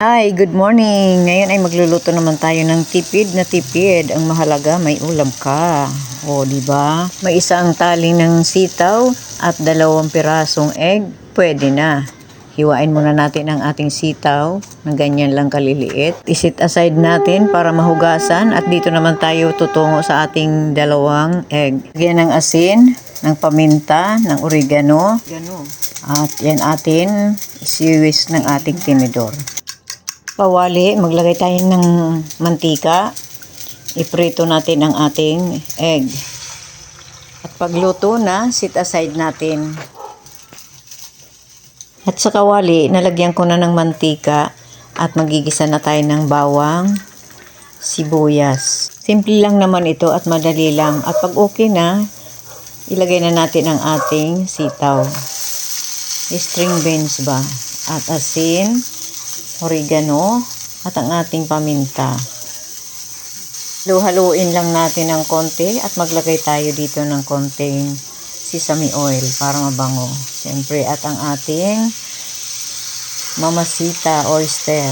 Hi, good morning. Ngayon ay magluluto naman tayo ng tipid na tipid. Ang mahalaga may ulam ka. O, di ba? May isang taling ng sitaw at dalawang pirasong egg. Pwede na. Hiwain muna natin ang ating sitaw na ganyan lang kaliliit. Isit aside natin para mahugasan at dito naman tayo tutungo sa ating dalawang egg. Lagyan ng asin, ng paminta, ng oregano. At yan atin isiwis ng ating tinidor. Pawali, maglagay tayo ng mantika. Iprito natin ang ating egg. At pagluto na, sit aside natin. At sa kawali, nalagyan ko na ng mantika at magigisa na tayo ng bawang, sibuyas. Simple lang naman ito at madali lang. At pag okay na, ilagay na natin ang ating sitaw. String beans ba? At asin, oregano, at ang ating paminta. Haluin lang natin ng konti at maglagay tayo dito ng konting sesame oil para mabango. Siyempre, at ang ating mamasita oyster.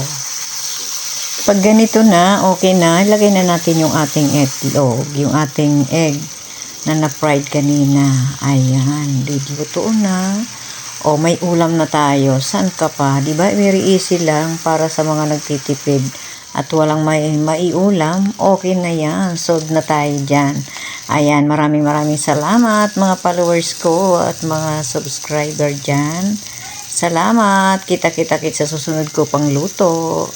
Pag ganito na, okay na, ilagay na natin yung ating itlog, yung ating egg na na-fried kanina. Ayan, luto na. O, may ulam na tayo. San ka pa? Di ba? Very easy lang para sa mga nagtitipid. At walang may maiulam, okay na yan. Solve na tayo dyan. Ayan, maraming maraming salamat mga followers ko at mga subscriber dyan. Salamat. Kita-kita kit sa susunod ko pang luto.